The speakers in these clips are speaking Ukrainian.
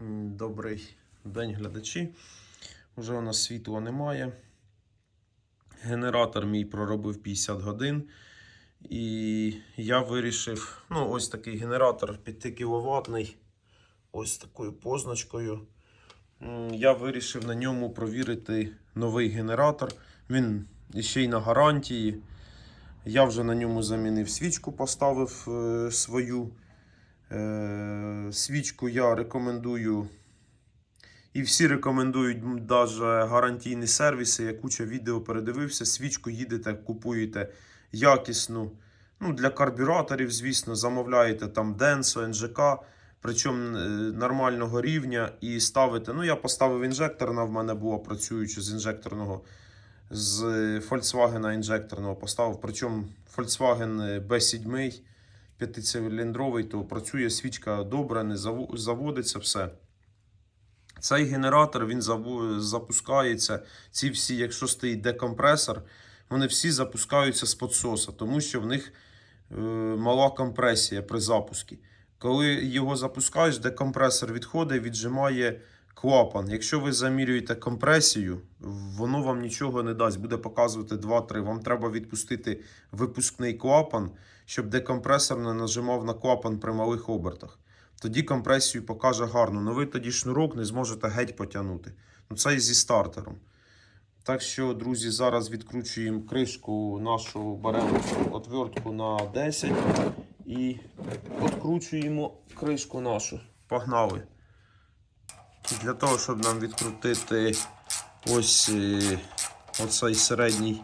Добрий день, глядачі. Уже у нас світла немає. Генератор мій проробив 50 годин. І я вирішив, ну, ось такий генератор 5 кВт, ось такою позначкою. Я вирішив на ньому провірити новий генератор. Він ще й на гарантії. Я вже на ньому замінив свічку, поставив е, свою. Е, свічку я рекомендую. І всі рекомендують навіть гарантійні сервіси. Я куча відео передивився. Свічку їдете, купуєте якісну. Ну, для карбюраторів, звісно, замовляєте там Denso, НЖК, причому е, нормального рівня, і ставите. Ну, я поставив інжекторна, в мене була працююча з інжекторного, з Volkswagen інжекторного поставив. Причому Volkswagen B7 п'ятициліндровий, то працює свічка добре, не заводиться все. Цей генератор він запускається. Ці всі, якщо стоїть декомпресор, вони всі запускаються з підсоса, тому що в них е, мала компресія при запуску. Коли його запускаєш, декомпресор відходить, віджимає клапан. Якщо ви замірюєте компресію, воно вам нічого не дасть, буде показувати 2-3. Вам треба відпустити випускний клапан, щоб декомпресор не нажимав на клапан при малих обертах. Тоді компресію покаже гарно. Ну ви тоді шнурок не зможете геть потягнути. Ну це і зі стартером. Так що, друзі, зараз відкручуємо кришку нашу, беремо отвертку на 10 і відкручуємо кришку нашу. Погнали. Для того, щоб нам відкрутити ось е, оцей середній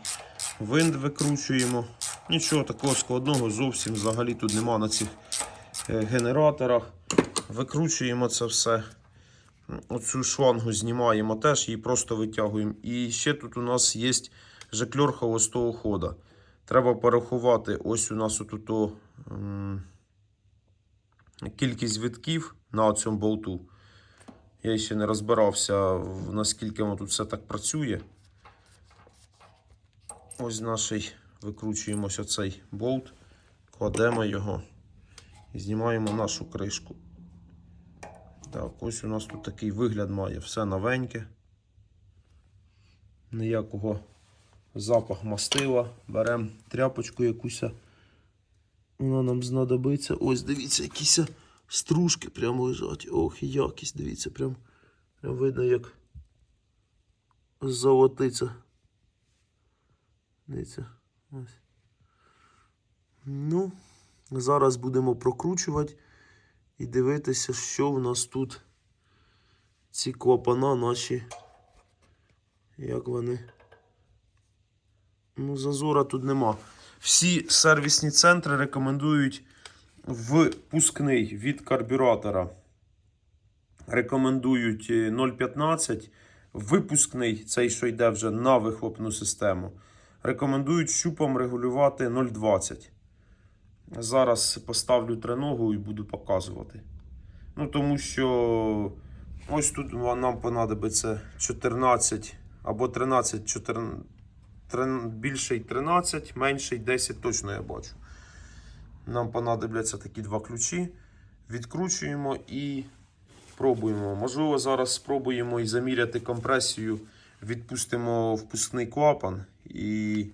винт викручуємо. Нічого такого складного зовсім взагалі тут нема на цих е, генераторах. Викручуємо це все. Оцю шлангу знімаємо теж, її просто витягуємо. І ще тут у нас є жекльор холостого хода. Треба порахувати. Ось у нас отут м, кількість витків на цьому болту. Я ще не розбирався, наскільки воно тут все так працює. Ось наш викручуємо оцей болт, кладемо його і знімаємо нашу кришку. Так, ось у нас тут такий вигляд має. Все новеньке. Ніякого запах мастила. Беремо тряпочку якусь. Вона нам знадобиться. Ось дивіться, якісь стружки прямо лежать. Ох, якість, дивіться, прям, прям видно, як золотиться. Дивіться. Ось. Ну, зараз будемо прокручувати і дивитися, що в нас тут ці клапана наші. Як вони. Ну, зазора тут нема. Всі сервісні центри рекомендують впускний від карбюратора. Рекомендують е, 0,15. Випускний, цей, що йде вже на вихлопну систему. Рекомендують щупом регулювати 0,20. Зараз поставлю треногу і буду показувати. Ну, тому що ось тут нам понадобиться 14 або 13, 14, трин- більший 13, менший 10, точно я бачу. Нам понадобляться такі два ключі. Відкручуємо і пробуємо. Можливо, зараз спробуємо і заміряти компресію. Відпустимо впускний клапан і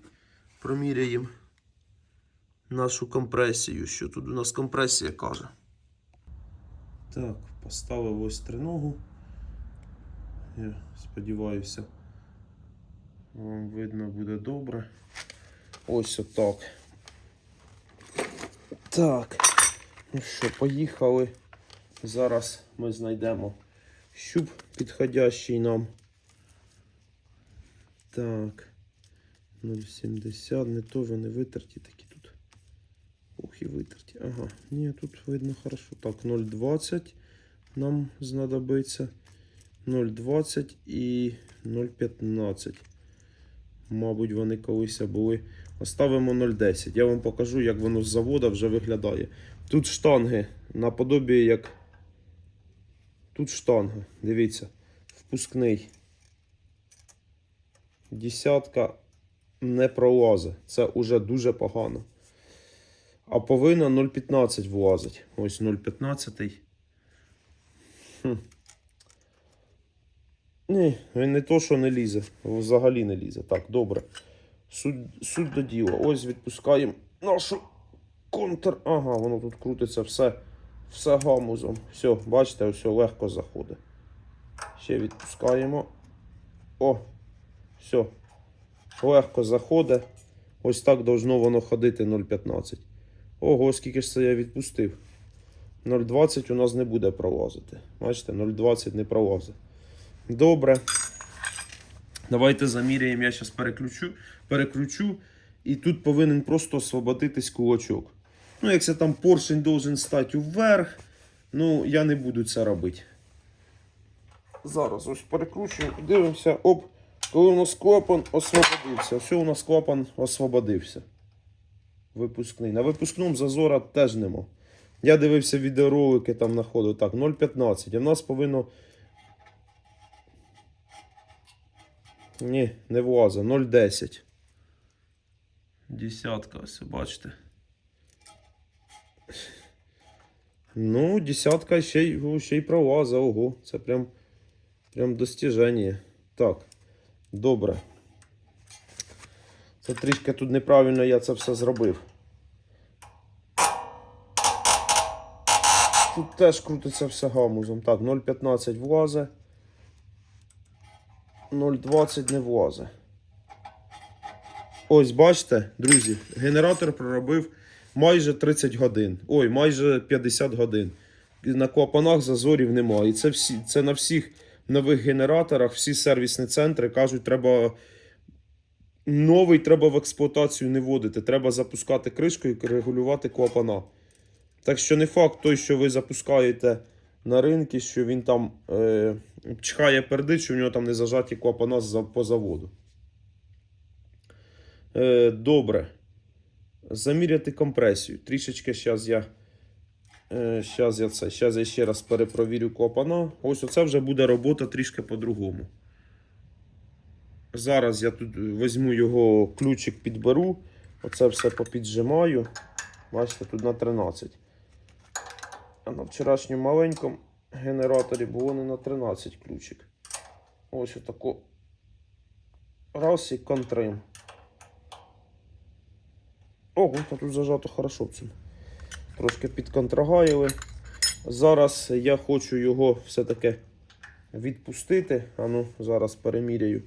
проміряємо нашу компресію. Що тут у нас компресія каже. Так, поставив ось триногу. Я сподіваюся, вам видно буде добре. Ось отак. Так. Ну що, поїхали. Зараз ми знайдемо щуп підходящий нам. Так. 0,70. Не то вони витерті такі тут. Ох, і витерті. Ага, ні, тут видно хорошо. Так, 0,20 нам знадобиться. 0,20 і 0,15. Мабуть, вони колись були. Оставимо 0,10. Я вам покажу, як воно з завода вже виглядає. Тут штанги наподобі як. Тут штанга. Дивіться. Впускний. Десятка не пролазить. Це уже дуже погано. А повинна 0,15 влазить. Ось 0,15. Хм. Ні, він не то, що не лізе, взагалі не лізе. Так, добре. Суть, суть до діла. Ось відпускаємо нашу контр. Ага, воно тут крутиться все, все гамузом. Все, бачите, все легко заходить. Ще відпускаємо. О, все. Легко заходить. Ось так должно воно ходити 0,15. Ого, скільки ж це я відпустив. 0,20 у нас не буде пролазити. Бачите, 0,20 не пролазить. Добре. Давайте заміряємо. Я зараз переключу, переключу. І тут повинен просто освободитись кулачок. Ну, якщо там поршень должен стати вверх, ну я не буду це робити. Зараз ось перекручуємо, дивимося. Оп, коли у нас клапан освободився. Все, у нас клапан освободився. Випускний. На випускному зазора теж нема. Я дивився відеоролики там знаходив. Так, 0,15. А в нас повинно. Ні, не влазить. 0,10. Десятка, ось бачите. Ну, десятка ще й, ще й пролаза. Ого, це прям, прям достіження. Так, добре. Це трішки тут неправильно я це все зробив. Тут теж крутиться все гамузом. Так, 0,15 влазе. 0,20 не влазе. Ось, бачите, друзі, генератор проробив майже 30 годин. Ой, майже 50 годин. На клапанах зазорів немає. І це, всі, це на всіх нових генераторах, всі сервісні центри кажуть, треба. Новий треба в експлуатацію не вводити. Треба запускати кришку і регулювати клапана. Так що не факт той, що ви запускаєте на ринку, що він там е, чхає пердить, що в нього там не зажаті клапана по заводу. Е, добре. Заміряти компресію. Трішечки зараз я. Е, щас я це. Щас я ще раз перепровірю клапана. Ось оце вже буде робота трішки по-другому. Зараз я тут візьму його ключик підберу. Оце все попіджимаю. Бачите, тут на 13. А на вчорашньому маленькому генераторі було не на 13 ключик. Ось отако. Раз і контрим. Ого, тут зажато хорошо цьому. Трошки підконтрагаїли. Зараз я хочу його все-таки відпустити. Ану, зараз переміряю.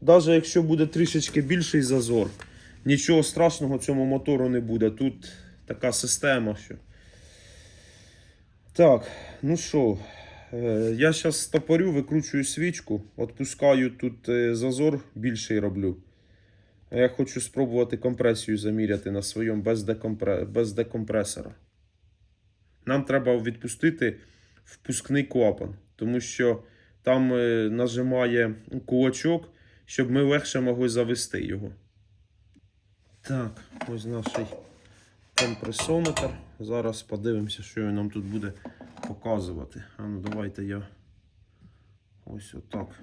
Навіть якщо буде трішечки більший зазор, нічого страшного цьому мотору не буде. Тут така система, що. Так, ну що, е, я зараз стопорю, викручую свічку, відпускаю тут е, зазор більший роблю. Я хочу спробувати компресію заміряти на своєму без, декомпре... без декомпресора. Нам треба відпустити впускний клапан, тому що там е, нажимає кулачок, щоб ми легше могли завести його. Так, ось наш компресометр. Зараз подивимося, що він нам тут буде показувати. А ну давайте я ось отак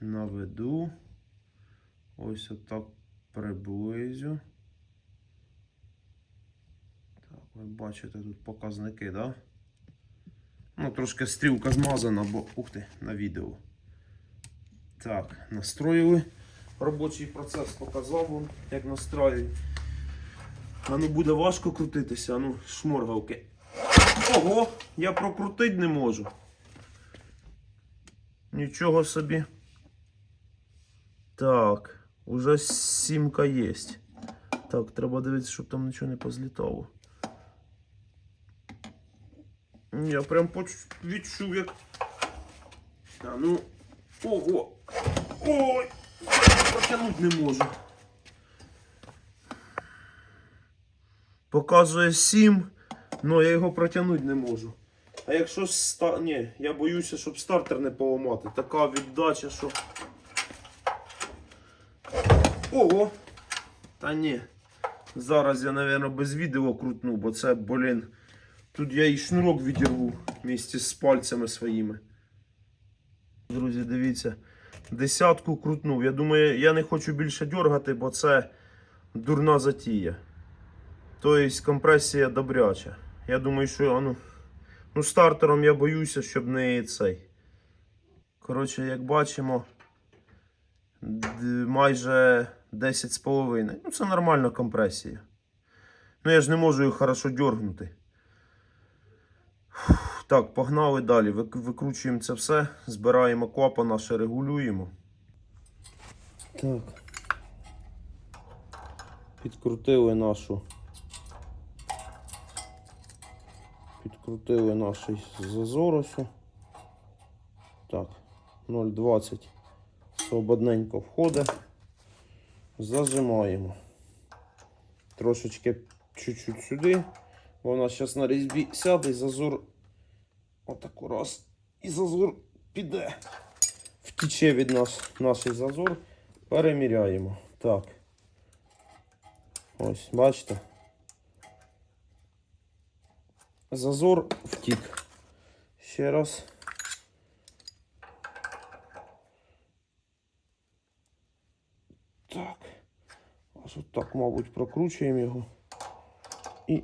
наведу. Ось отак приблизю. Так, ви бачите тут показники? Да? Ну, трошки стрілка змазана, бо ух ти, на відео. Так, настроїли. Робочий процес показав вам, як настроюють. А ну буде важко крутитися, а ну шморгалки. Ого, я прокрутити не можу. Нічого собі. Так, уже сімка є. Так, треба дивитися, щоб там нічого не позлітало. Я прям відчув, як. А ну. Ого! Ой! Протягнути не можу. Показує 7, але я його протягнути не можу. А якщо ста... Ні, я боюся, щоб стартер не поламати. Така віддача, що. Ого! Та ні. Зараз я, мабуть, без відео крутну, бо це, блін. Тут я і шнурок відірву вместе з пальцями своїми. Друзі, дивіться. Десятку крутнув. Я думаю, я не хочу більше дергати, бо це дурна затія. Тобто компресія добряча. Я думаю, що ану, Ну, стартером я боюся, щоб не цей. Коротше, як бачимо, майже 10,5. Ну, це нормальна компресія. Ну, я ж не можу їх хорошо дьоргнути. Фух, Так, погнали далі. Викручуємо це все, збираємо клапан наше, регулюємо. Так. Підкрутили нашу. Підкрутили наш зазор ось. Так, 0,20 свободненько входить. Зажимаємо. Трошечки чуть-чуть сюди. Бо нас зараз на різьбі сяде і зазор. Отаку раз. І зазор піде. Втіче від нас наш зазор. Переміряємо. Так. Ось, бачите. Зазор втік. Ще раз. Так. Ось отак, мабуть, прокручуємо його. І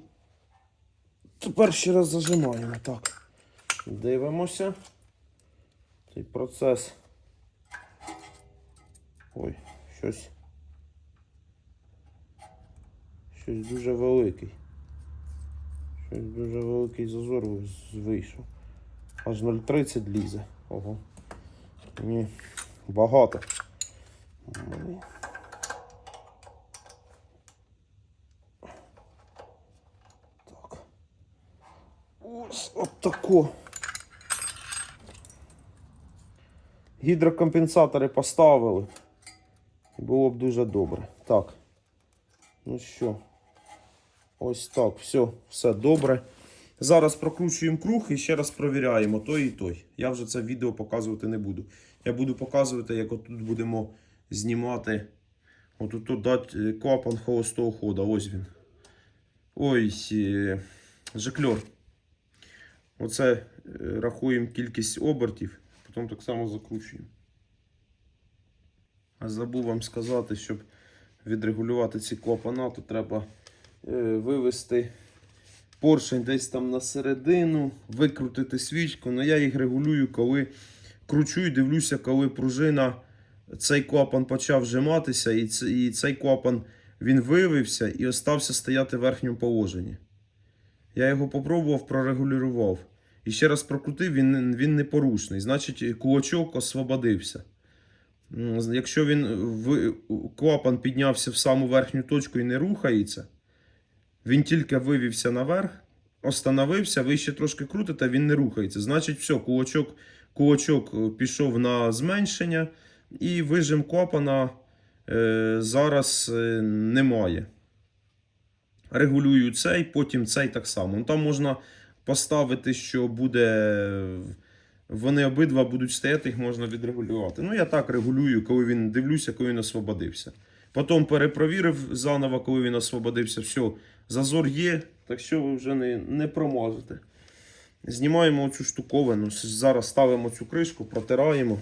тепер ще раз зажимаємо. Так. Дивимося. Цей процес. Ой, щось. Щось дуже великий. Щось дуже великий зазор вийшов. Аж 0,30 лізе. Ого. Ні, багато. Ой. Так. Ось отако. Гідрокомпенсатори поставили. Було б дуже добре. Так. Ну що, ось так, все, все добре. Зараз прокручуємо круг і ще раз провіряємо той і той. Я вже це відео показувати не буду. Я буду показувати, як отут будемо знімати. Отут тут дати е, клапан холостого хода. Ось він. Ой, е, жикльор. Оце е, рахуємо кількість обертів, потім так само закручуємо. А забув вам сказати, щоб відрегулювати ці клапана, то треба е, вивести поршень десь там на середину, викрутити свічку. Ну я їх регулюю, коли кручу і дивлюся, коли пружина, цей клапан почав вжиматися, і, цей клапан він вивився і остався стояти в верхньому положенні. Я його попробував, прорегулював. І ще раз прокрутив, він, він непорушний. Значить, кулачок освободився. Якщо він в, клапан піднявся в саму верхню точку і не рухається, він тільки вивівся наверх, остановився, ви ще трошки крутите, він не рухається. Значить, все, кулачок, кулачок е, пішов на зменшення, і вижим клапана е, зараз е, немає. Регулюю цей, потім цей так само. Ну, там можна поставити, що буде. Вони обидва будуть стояти, їх можна відрегулювати. Ну, я так регулюю, коли він дивлюся, коли він освободився. Потім перепровірив заново, коли він освободився. Все, зазор є, так що ви вже не, не промажете. Знімаємо цю штуковину. Зараз ставимо цю кришку, протираємо.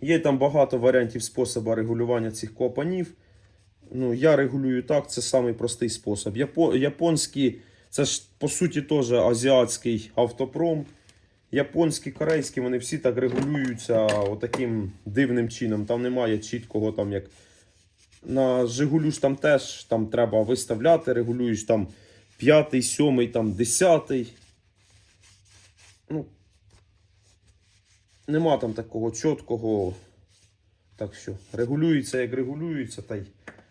Є там багато варіантів способу регулювання цих клапанів. Ну, я регулюю так, це самий простий спосіб. Япо, японські, це ж по суті теж азіатський автопром. Японські, корейські, вони всі так регулюються отаким дивним чином. Там немає чіткого, там як на Жигулю ж там теж там треба виставляти, регулюєш там п'ятий, сьомий, там десятий. Ну, нема там такого чіткого. Так що, регулюється, як регулюється, та й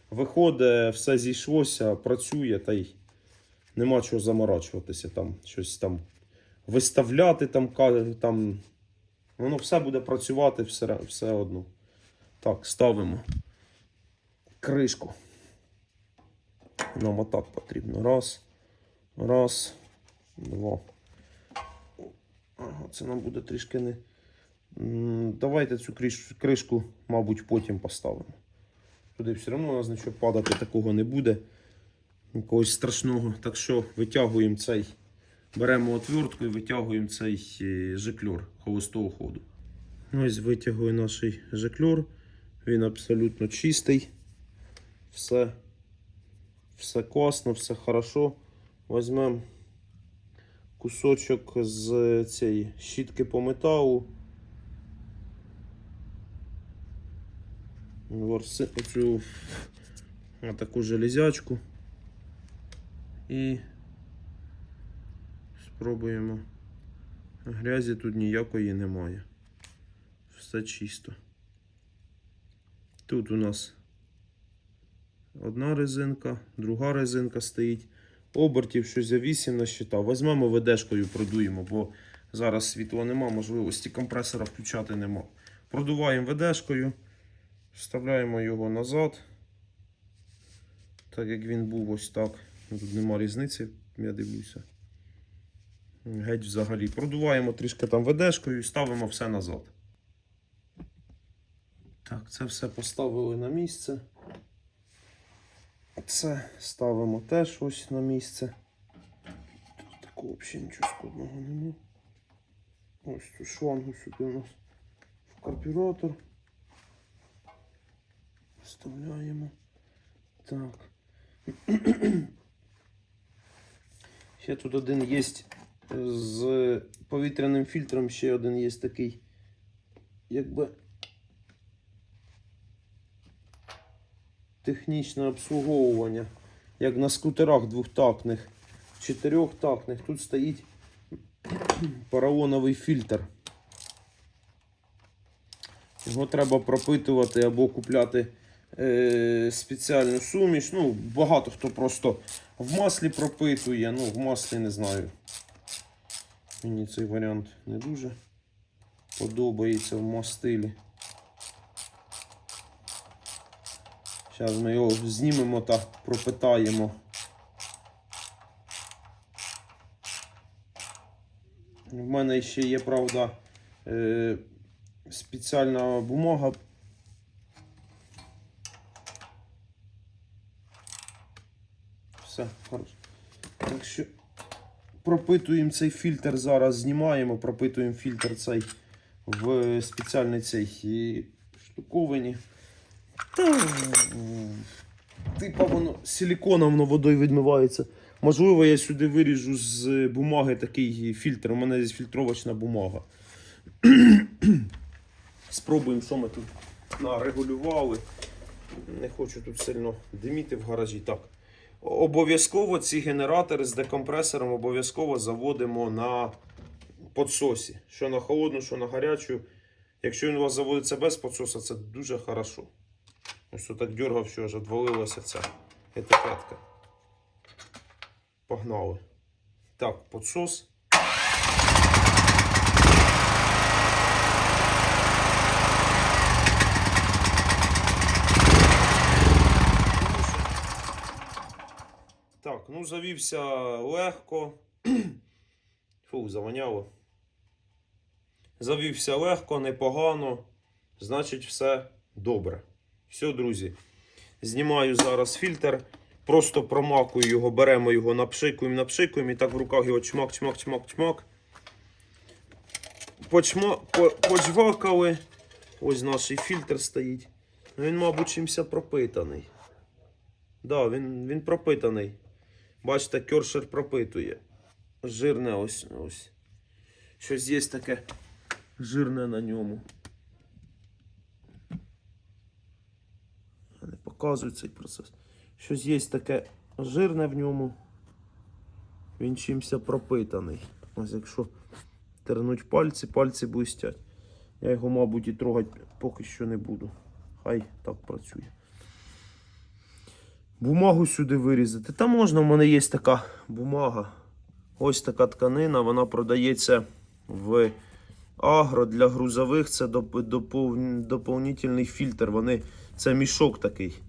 виходить, все зійшлося, працює, та й нема чого заморачуватися, там щось там виставляти, там, там воно все буде працювати все, все одно. Так, ставимо кришку. Нам отак потрібно. Раз, раз, два. Це нам буде трішки не. Давайте цю кришку, мабуть, потім поставимо. Туди все одно у нас нічого падати такого не буде. Якогось страшного. Так що витягуємо цей. Беремо отвертку і витягуємо цей е, жикльор холостого ходу. Ось витягую наш жикльор. Він абсолютно чистий. Все, все класно, все хорошо. Візьмемо кусочок з цієї щітки по металу. Ворси, оцю таку железячку. І спробуємо. Грязі тут ніякої немає. Все чисто. Тут у нас одна резинка, друга резинка стоїть. Обертів щось за 8 насчитав. Візьмемо ведешкою, продуємо, бо зараз світла нема, можливості компресора включати нема. Продуваємо ведешкою, вставляємо його назад. Так як він був ось так. Тут нема різниці, я дивлюся. Геть взагалі. Продуваємо трішки там ведешкою і ставимо все назад. Так, це все поставили на місце. Це ставимо теж ось на місце. Тут такого взагалі нічого складного немає. Ось цю шлангу сюди у нас в карбюратор. Вставляємо. Так. Ще тут один є з повітряним фільтром, ще один є такий, якби технічне обслуговування, як на скутерах двохтактних, чотирьохтактних. Тут стоїть поролоновий фільтр. Його треба пропитувати або купляти е, спеціальну суміш. Ну, багато хто просто в маслі пропитує. Ну, в маслі не знаю. Мені цей варіант не дуже подобається в мастилі. Зараз ми його знімемо та пропитаємо. В мене ще є, правда, е, спеціальна бумага. Все, хорошо. Так пропитуємо цей фільтр зараз, знімаємо, пропитуємо фільтр цей в спеціальній цій штуковині. Та, Типа воно силіконом воно водою відмивається. Можливо, я сюди виріжу з бумаги такий фільтр. У мене є фільтровочна бумага. Спробуємо, що ми тут нарегулювали. Не хочу тут сильно диміти в гаражі. Так. Обов'язково ці генератори з декомпресором обов'язково заводимо на подсосі. Що на холодну, що на гарячу. Якщо він у вас заводиться без подсоса, це дуже хорошо. Ось так дергав, що аж відвалилася ця етикетка. Погнали. Так, подсос. Так, ну завівся легко. Фу, завоняло. Завівся легко, непогано. Значить, все добре. Все, друзі. Знімаю зараз фільтр. Просто промакую його, беремо його, напшикуємо, напшикуємо і так в руках його чмак, чмак, чмак, чмак. Почма, по, почвакали. Ось наш фільтр стоїть. Ну, Він, мабуть, чимся пропитаний. Да, він, він пропитаний. Бачите, кершер пропитує. Жирне ось ось. Щось є таке жирне на ньому. Не показую цей процес. Щось є таке жирне в ньому. Він чимся пропитаний. Ось якщо тернуть пальці, пальці блистять. Я його, мабуть, і трогати поки що не буду. Хай так працює. Бумагу сюди вирізати. Та можна, в мене є така бумага. Ось така тканина, вона продається в агро для грузових. Це доп- допов- доповнительний фільтр. Вони, це мішок такий.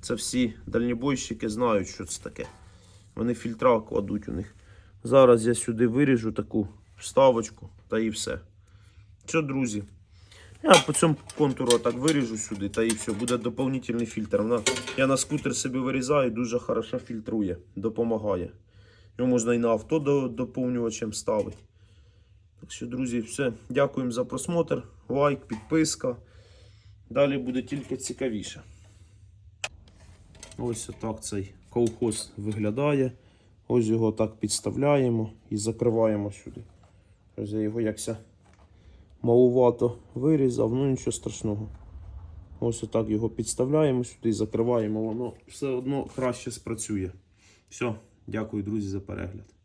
Це всі дальнібойщики знають, що це таке. Вони фільтра кладуть у них. Зараз я сюди виріжу таку вставочку та і все. Що, друзі? Я по цьому контуру так виріжу сюди, та і все, буде доповнительний фільтр. Вона, я на скутер собі вирізаю, дуже хорошо фільтрує, допомагає. Його можна і на авто до, доповнювачем ставити. Так що, друзі, все. Дякуємо за просмотр. Лайк, підписка. Далі буде тільки цікавіше. Ось отак цей колхоз виглядає. Ось його так підставляємо і закриваємо сюди. Ось я його якся малувато вирізав, ну нічого страшного. Ось отак його підставляємо сюди закриваємо, воно все одно краще спрацює. Все, дякую, друзі, за перегляд.